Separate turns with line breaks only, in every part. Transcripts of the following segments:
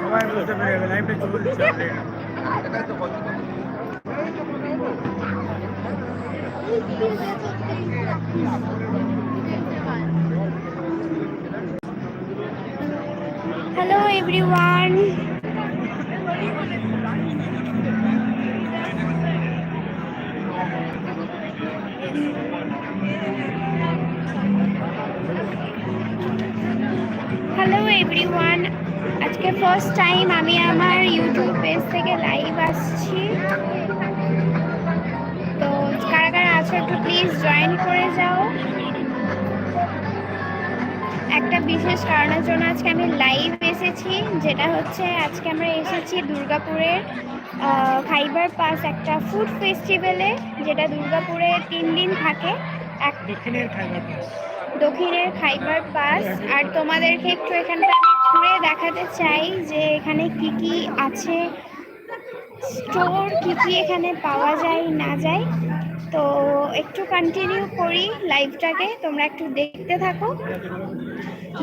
সবাই বুঝতে পেরে যাবে লাইভটা চলছে already।
হ্যালো এভরিওয়ান এভরিওয়ান আজকে ফার্স্ট টাইম আমি আমার ইউটিউব পেজ থেকে লাইভ আসছি। তো কারা কারা আছো একটু প্লিজ জয়েন করে যাও। একটা বিশেষ কারণের জন্য আজকে আমি লাইভ এসেছি, যেটা হচ্ছে আজকে আমরা এসেছি দুর্গাপুরের খাইবার পাস একটা ফুড ফেস্টিভ্যালে যেটা দুর্গাপুরে তিন দিন থাকে। এক
দক্ষিণের খাইবার পাস
দক্ষিণের খাইবার পাস। আর তোমাদেরকে একটু এখানটা আমি ঘুরে দেখাতে চাই যে এখানে কি কি আছে। স্টোর কি কি এখানে পাওয়া যায়, না যায়। তো একটু কন্টিনিউ করি লাইভটাকে তোমরা একটু দেখতে থাকো।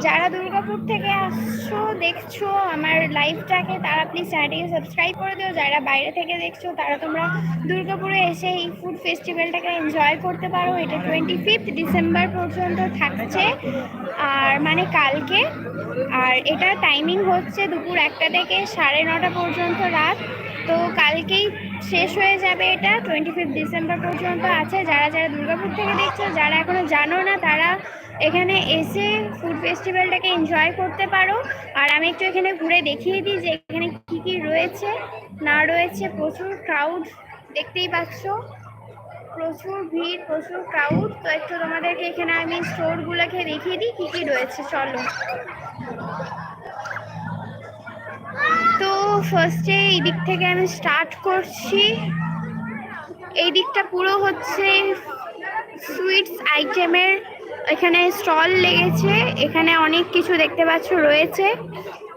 যারা দুর্গাপুর থেকে আসছো, দেখছ আমার লাইভটাকে তারা প্লিজ চ্যানেলটিকে সাবস্ক্রাইব করে দিও। যারা বাইরে থেকে দেখছ, তারা তোমরা দুর্গাপুরে এসে এই ফুড ফেস্টিভ্যালটাকে এনজয় করতে পারো। এটা টোয়েন্টি ফিফথ ডিসেম্বর পর্যন্ত থাকছে। আর মানে কালকে। আর এটা টাইমিং হচ্ছে দুপুর একটা থেকে সাড়ে নটা পর্যন্ত রাত। তো কালকেই শেষ হয়ে যাবে এটা টোয়েন্টি ফিফথ ডিসেম্বর পর্যন্ত আছে। যারা যারা দুর্গাপুর থেকে দেখছ, যারা এখনও জানো না, তারা এখানে এসে ফুড ফেস্টিভ্যালটাকে এনজয় করতে পারো। আর আমি একটু এখানে ঘুরে দেখিয়ে দিই যে এখানে কি কি রয়েছে, না রয়েছে। প্রচুর ক্রাউড দেখতেই পাচ্ছ। প্রচুর ভিড়, প্রচুর ক্রাউড তো একটু তোমাদেরকে এখানে আমি স্টোরগুলোকে দেখিয়ে দিই, কী কী রয়েছে, চলো। তো ফার্স্টে এই দিক থেকে আমি স্টার্ট করছি। এই দিকটা পুরো হচ্ছে সুইটস আইটেমের এখানে স্টল লেগেছে এখানে অনেক কিছু দেখতে পাচ্ছ রয়েছে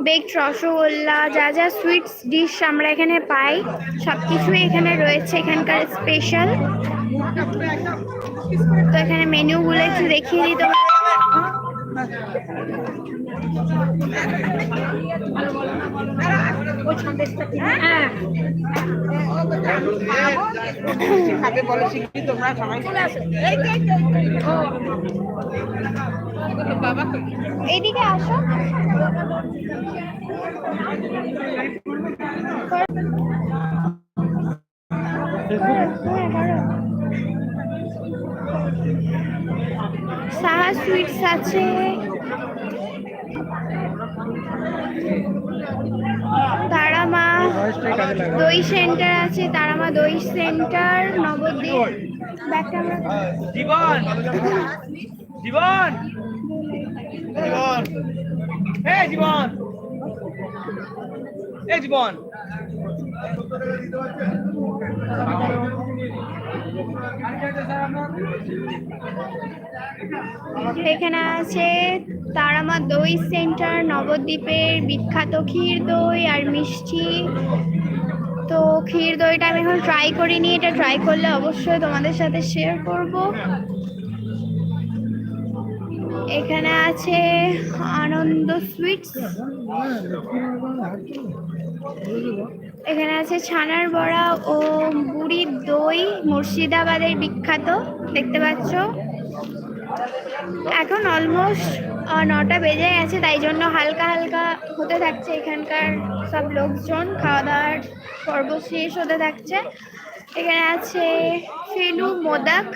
বেকড রসগোল্লা যা যা সুইটস ডিশ আমরা এখানে পাই সব কিছুই এখানে রয়েছে এখানকার স্পেশাল তো এখানে মেনুগুলো একটু দেখিয়ে দিই তোমার
তোমরা সবাই বাবা
এইদিকে আসো। সাহা সুইটস আছে। তারামা দই সেন্টার আছে, তারামা দই সেন্টার, নবদ্বীপ। ব্যাকটা আমরা
জীবন। জীবন। জীবন। এ জীবন। এ জীবন।
এখানে আছে তারামা দই সেন্টার, নবদ্বীপের বিখ্যাত ক্ষীর দই আর মিষ্টি। তো ক্ষীর দইটা আমি এখন ট্রাই করিনি, এটা ট্রাই করলে অবশ্যই তোমাদের সাথে শেয়ার করব। এখানে আছে আনন্দ সুইটস। এখানে আছে ছানার বড়া ও বুড়ির দই, মুর্শিদাবাদের বিখ্যাত, দেখতে পাচ্ছ। এখন অলমোস্ট নটা বেজে গেছে, তাই জন্য হালকা হালকা হতে থাকছে এখানকার সব লোকজন। খাওয়া দাওয়ার পর্ব শেষ হতে থাকছে। এখানে আছে ফেলু মোদাক।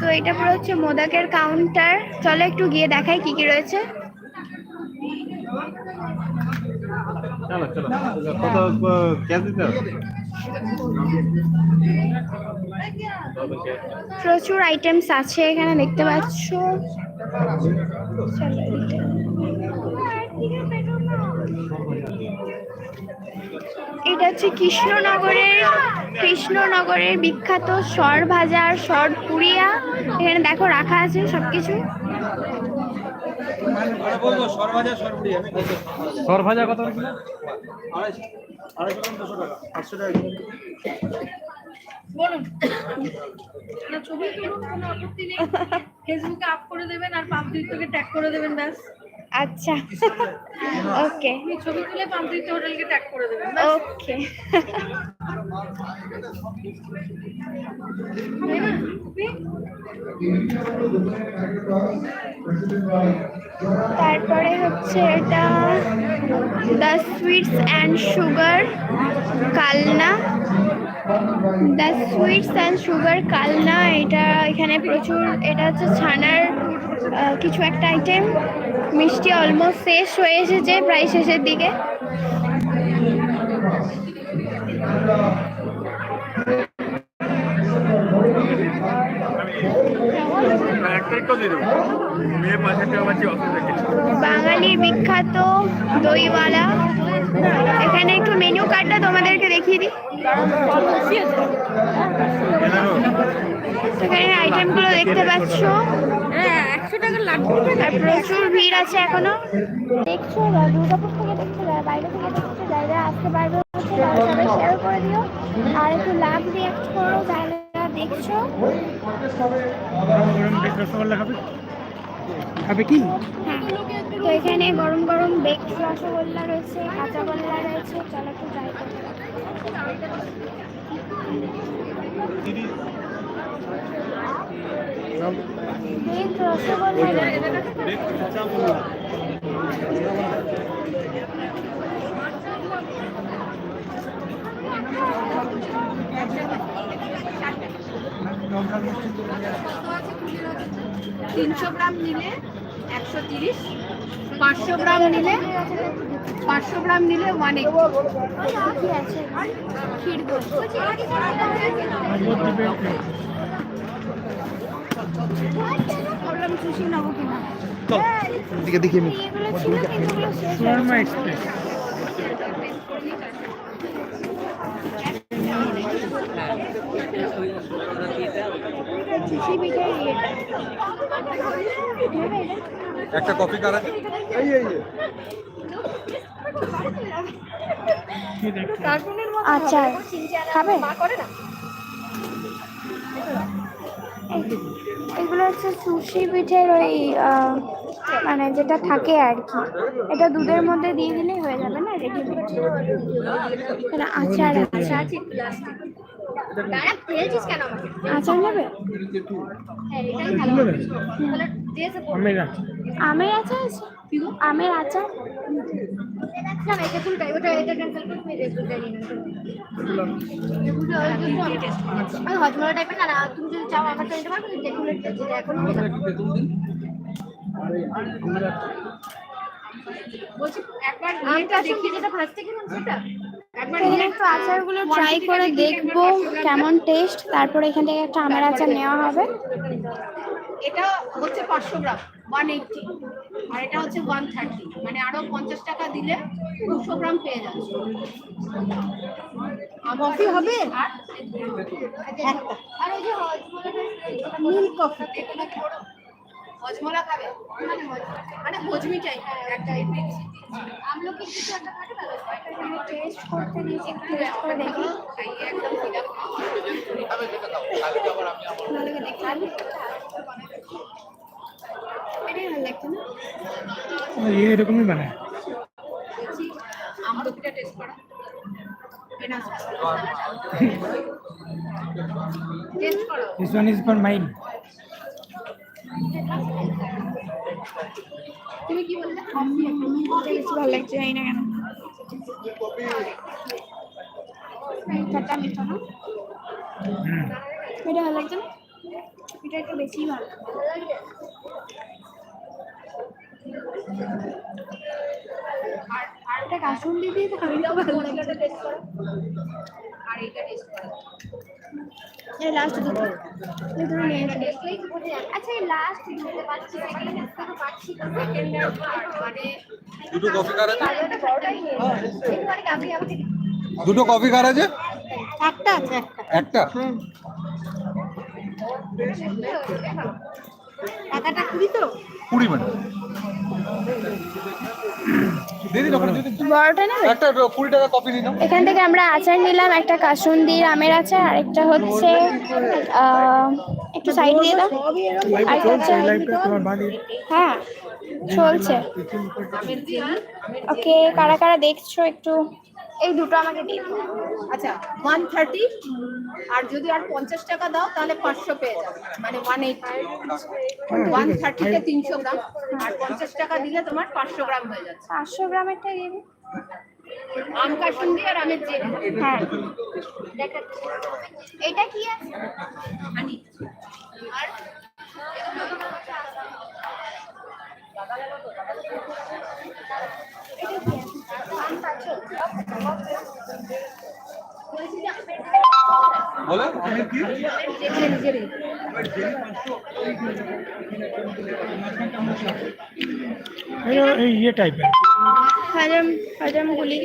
তো এটা পুরো হচ্ছে মোদাকের কাউন্টার চলো একটু গিয়ে দেখাই কি কি রয়েছে। প্রচুর আইটেমস আছে এখানে দেখতে পাচ্ছ। চলো। এটা হচ্ছে কৃষ্ণনগরের কৃষ্ণনগরের বিখ্যাত সর ভাজা আর সর পুরিয়া এখানে দেখো রাখা আছে সবকিছু।
সর ভাজা কত
ফেসবুকে আপ করে দেবেন আর পাম্পদিত্তকে ট্যাগ করে দেবেন ব্যাস।
আচ্ছা। ওকে।
ছবি তুলে হোটেলকে ট্যাগ করে দেবেন
ওকে? তারপরে হচ্ছে এটা the sweets and sugar Kalna. The sweets and sugar Kalna, এটা এখানে প্রচুর, এটা হচ্ছে ছানার কিছু একটা আইটেম মিষ্টি অলমোস্ট শেষ হয়ে এসেছে, প্রায় শেষের দিকে। বাঙালির বিখ্যাত দইওয়ালা। এখানে একটু মেনু কার্ডটা তোমাদেরকে দেখিয়ে দিই। এখানে আইটেমগুলো দেখতে পাচ্ছ।
হ্যাঁ। একশো টাকার লাড্ডু
প্রচুর ভিড় আছে এখনও। দেখছ দুর্গাপুর থেকে দেখছ বাইরে থেকে দেখছ যারা আসতে পারবে সবাই শেয়ার করে দিও। আর একটু লাভ রিয়াক্ট করো যারা দেখছ।
খাবে কি?
হ্যাঁ তো এখানে গরম গরম বেক রসগোল্লা রয়েছে কাঁচা গোল্লা রয়েছে চলো একটু ট্রাই করি।
তিনশো গ্রাম নিলে একশো তিরিশ পাঁচশো গ্রাম নিলে পাঁচশো গ্রাম নিলে ওয়ান এইটি
ক্ষীর
দিবে
ভাবলাম সুশি নেব কিনা।
নি। এক্সপ্রেস।
এটা?
একটা কফি কারা
আচ্ছা খাবে? এই- এগুলো হচ্ছে সুশি পিঠের ওই মানে যেটা থাকে আর কি। এটা দুধের মধ্যে দিয়ে দিলেই হয়ে যাবে না রেডিমেড এখানে আচার আচার। নেবে?
আমের আছে।
আমের আচার? আছে আমের আচার
হজমলা টাইপের না না তুমি যদি চাও আমার তো নিতে পারব ডেকুলেট এখন
বলছি একবার ইয়েটা দেখিয়ে যেটা ফার্স্ট থেকে সেটা
একটু আচারগুলো ট্রাই করে দেখব কেমন টেস্ট তারপরে এখান থেকে একটা আমের আচার নেওয়া হবে।
এটা হচ্ছে পাঁচশো গ্রাম ওয়ান এইটটি আর এটা হচ্ছে ওয়ান থার্টি মানে আরও পঞ্চাশ টাকা দিলে দুশো গ্রাম পেয়ে যাচ্ছে কফি হবে? আর
আর ওই যে
নীল কফি। এগুলো কি বড় হজমলা খাবে। মানে টাইপ একটা
আমলকি কিছু একটা খাটে ভালো
টেস্ট করতে একটু টেস্ট করে দেখি।
একদম ফিলাপ
ভালো করে দেখি এটাই ভালো লাগছে না
ये এরকমই বানায়
আমলকিটা টেস্ট করা। টেস্ট করো।
This one is for mine
তুমি কি বললে?
ভালো লাগছে জানি না কেন। মিঠাটা মিঠা না? এটা ভালো লাগছে এটা একটু বেশি ভালো।
আর
এটা কাসুন্দি দিয়ে তো খাবি ভালো লাগছে
টেস্ট করো। আর এইটা টেস্ট করো।
এই লাস্ট দুটো। এই দুটো
বোঝা যাবে আচ্ছা এই লাস্ট বুঝতে পারছি সেকেন্ড পাচ্ছি সেকেন্ড
মানে
দুটো কফি কার আছে?
আমাকে
দুটো কফি কার আছে?
একটা আছে একটা।
একটা?
টাকাটা কুড়ি তো।
কুড়ি মিনিট।
এখান থেকে আমরা আচার নিলাম একটা কাসুন্দির আমের আচার আরেকটা হচ্ছে একটু সাইড দিয়ে দাও। হ্যাঁ চলছে। ওকে কারা কারা দেখছ একটু? এই দুটো আমাকে দিয়ে
আচ্ছা ওয়ান থার্টি আর যদি আর পঞ্চাশ টাকা দাও তাহলে পাঁচশো পেয়ে যাবে। মানে ওয়ান এইটি ওয়ান থার্টিতে তিনশো গ্রাম। আর পঞ্চাশ টাকা দিলে তোমার পাঁচশো গ্রাম হয়ে যাচ্ছে।
পাঁচশো গ্রামেরটা দিন।
আম কাসুন্দি আর আমের জেলি।
হ্যাঁ। এটা কি আছে?
আর
কি
এটা এই ইয়ে টাইপের
হজম হজম গুলি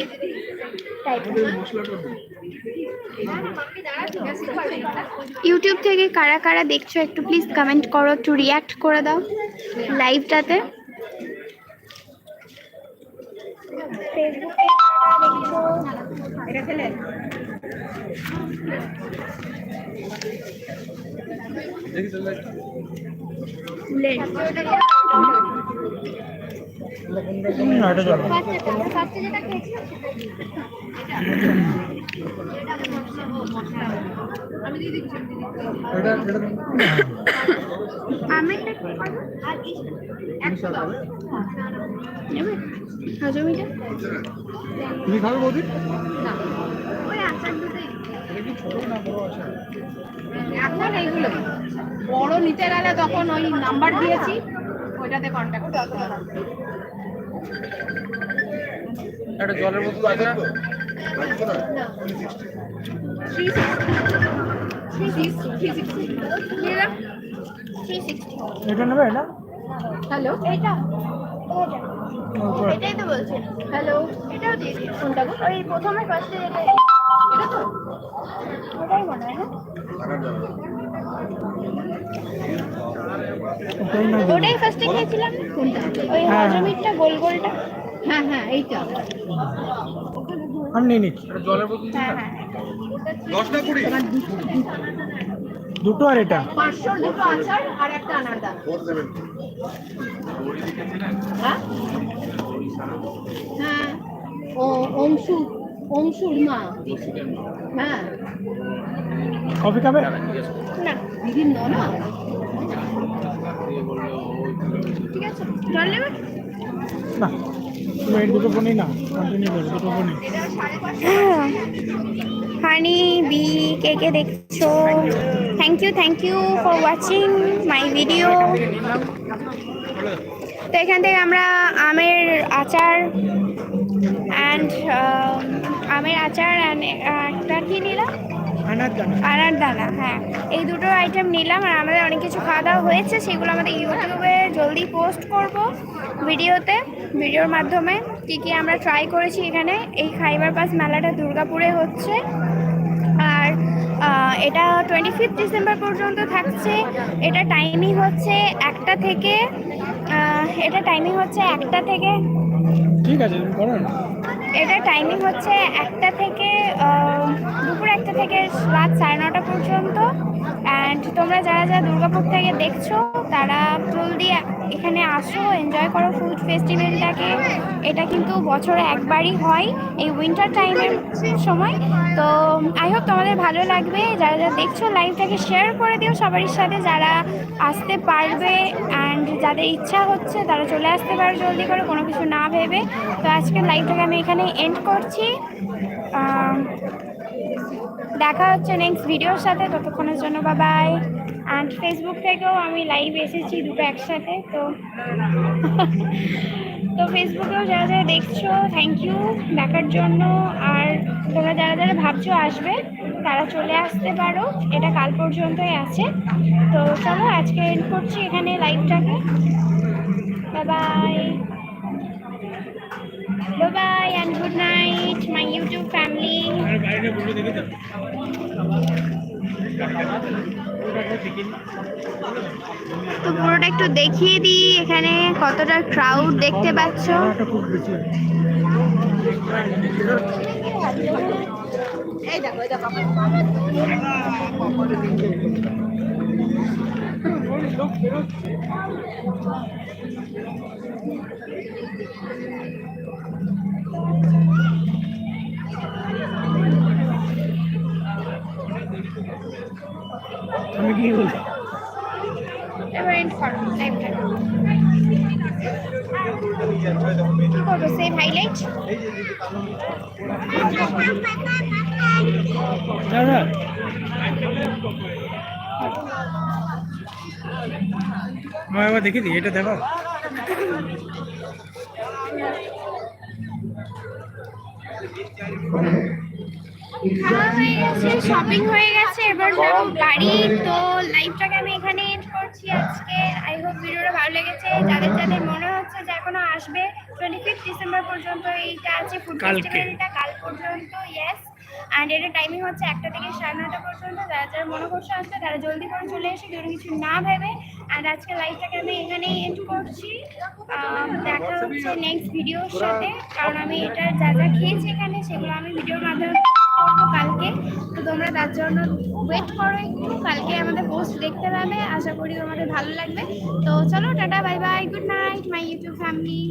ইউটিউব থেকে কারা কারা দেখছ একটু প্লিজ কমেন্ট করো একটু রিয়াক্ট করে দাও লাইভটাতে ফেসবুকে
দেখি তাহলে
হুম, এটা
এখন এইগুলো। বড় নিতে গেলে তখন ওই নাম্বার দিয়েছি ওইটাতে কন্ট্যাক্ট করতে
একটা জলের বোতল আছে না?
এটা নেবে এটা?
হ্যালো
ওপর।
এটাই তো বলছি।
হ্যালো
এটাও দিয়ে দিও।
কোনটা গো?
ওই প্রথমে ফার্স্টে
এটা তো?
ওটাই হয় ফার্স্টে খেয়েছিলাম? ওই। গোল গোলটা?
হ্যাঁ হ্যাঁ এইটা।
আমি নিয়ে নিচ্ছি
জলের বোতল
হ্যাঁ হ্যাঁ
কুড়ি?
দুটো আর এটা?
পাঁচশোর দুটো আচার আর একটা আনারদানা হ্যাঁ? হ্যাঁ ও অংশু। অংশুর মা। হ্যাঁ।
কফি খাবে?
না
দিদির ননা
ঠিক আছে জল নেবে?
না তুমি এই দুটো ফোনই না কন্টিনিউ করো দুটো ফোনই
হানি বি কে কে দেখছ? Thank you thank you for watching my video তো এখান থেকে আমরা আমের আচার অ্যান্ড আমের আচার একটা কি নিলাম?
আনার দানা।
হ্যাঁ। এই দুটো আইটেম নিলাম আর আমাদের অনেক কিছু খাওয়া দাওয়া হয়েছে সেগুলো আমাদের ইউটিউবে জলদি পোস্ট করব ভিডিওতে। ভিডিওর মাধ্যমে কী কী আমরা ট্রাই করেছি এখানে। এই খাইবার পাস মেলাটা দুর্গাপুরে হচ্ছে। আর এটা টোয়েন্টি ফিফথ ডিসেম্বর পর্যন্ত থাকছে। এটা টাইমিং হচ্ছে একটা থেকে এটা টাইমিং হচ্ছে একটা থেকে।
ঠিক আছে
এটা টাইমিং হচ্ছে একটা থেকে দুপুর একটা থেকে রাত সাড়ে নটা পর্যন্ত। অ্যান্ড তোমরা যারা যারা দুর্গাপুর থেকে দেখছ, তারা জলদি এখানে আসো এনজয় করো ফুড ফেস্টিভ্যালটাকে এটা কিন্তু বছরে একবারই হয় এই উইন্টার টাইমের সময়। তো আই হোপ তোমাদের ভালো লাগবে। যারা যারা দেখছ লাইভটাকে শেয়ার করে দিও সবারই সাথে, যারা আসতে পারবে অ্যান্ড যাদের ইচ্ছা হচ্ছে তারা চলে আসতে পারো জলদি করে, কোনো কিছু না ভেবে। তো আজকের লাইভটাকে আমি এখানে এন্ড করছি। দেখা হচ্ছে নেক্সট ভিডিওর সাথে। ততক্ষণের জন্য বা বাই অ্যান্ড ফেসবুক থেকেও আমি লাইভ এসেছি দুটো একসাথে তো তো ফেসবুকেও যারা যারা দেখছ থ্যাংক ইউ দেখার জন্য। আর তোমরা যারা যারা ভাবছ আসবে তারা চলে আসতে পারো এটা কাল পর্যন্তই আছে। তো চলো আজকে এন্ড করছি এখানে লাইভটাকে bye bye and good night, my YouTube family.
তো
পুরোটা একটু দেখিয়ে দিই এখানে কতটা ক্রাউড দেখতে পাচ্ছ।
আমি কি বলি
এবার এন্ড করো লাইভটা কি করব সেভ হাইলাইট
দাদা আমার একবার দেখি দিই এটা দেখো
খাওয়া হয়ে গেছে শপিং হয়ে গেছে এবার যাব বাড়ি তো লাইভটাকে আমি এখানে এন্ড করছি আজকে। আই হোপ ভিডিওটা ভালো লেগেছে। যাদের যাদের মনে হচ্ছে যে এখনও আসবে টোয়েন্টি ফিফথ ডিসেম্বর পর্যন্ত এইটা আছে ফুড ফেস্টিভ্যালটা কাল পর্যন্ত ইয়েস অ্যান্ড এটার টাইমিং হচ্ছে একটা থেকে সাড়ে নটা পর্যন্ত। যারা যারা মনে করছে আসবে তারা জলদি করে চলে এসে কোনো কিছু না ভেবে। অ্যান্ড আজকে লাইভটাকে আমি এখানেই এন্ড করছি। দেখা হচ্ছে নেক্সট ভিডিওর সাথে। কারণ আমি এটা যা যা খেয়েছি এখানে সেগুলো আমি ভিডিওর মাধ্যমে কালকে, তো তোমরা তার জন্য ওয়েট করো একটু, কালকে আমাদের পোস্ট দেখতে পাবে, আশা করি তোমাদের ভালো লাগবে। তো চলো, tata bye bye good night my YouTube family